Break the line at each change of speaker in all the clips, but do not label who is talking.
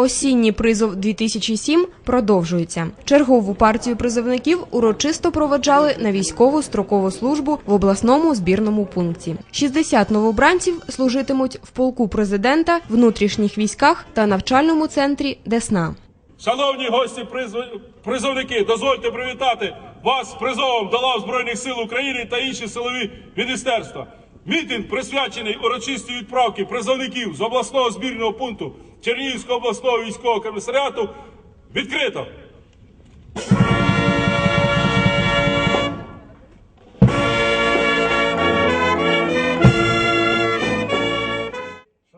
Осінній призов 2007 продовжується. Чергову партію призовників урочисто проведжали на військову строкову службу в обласному збірному пункті. 60 новобранців служитимуть в полку президента, внутрішніх військах та навчальному центрі Десна.
Шановні гості призовники, дозвольте привітати вас з призовом до лав Збройних сил України та інші силові міністерства. Мітинг присвячений урочистій відправки призовників з обласного збірного пункту Чернігівського обласного військового комісаріату відкрито.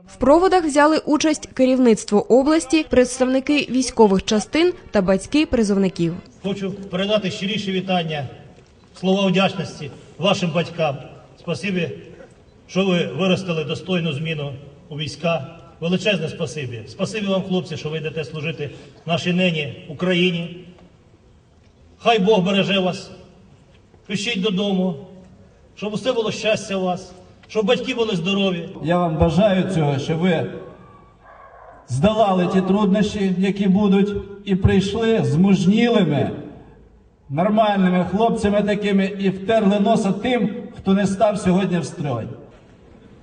В проводах взяли участь керівництво області, представники військових частин та батьки призовників.
Хочу передати щиріші вітання, слова вдячності вашим батькам. Спасибі, що ви виростили достойну зміну у війська. Величезне спасибі. Спасибі вам, хлопці, що ви йдете служити нашій нині Україні. Хай Бог береже вас. Пишіть додому, щоб усе було щастя у вас, щоб батьки були здорові.
Я вам бажаю цього, щоб ви здолали ті труднощі, які будуть, і прийшли змужнілими, нормальними хлопцями такими і втерли носа тим, хто не став сьогодні в строй.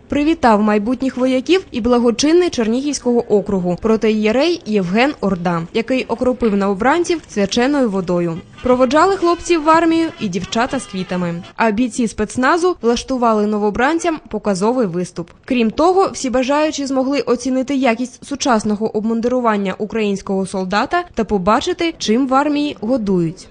Привітав майбутніх вояків і благочинний Чернігівського округу протиєрей Євген Орда, який окропив новобранців свяченою водою. Проводжали хлопців в армію і дівчата з квітами. А бійці спецназу влаштували новобранцям показовий виступ. Крім того, всі бажаючі змогли оцінити якість сучасного обмундирування українського солдата та побачити, чим в армії годують.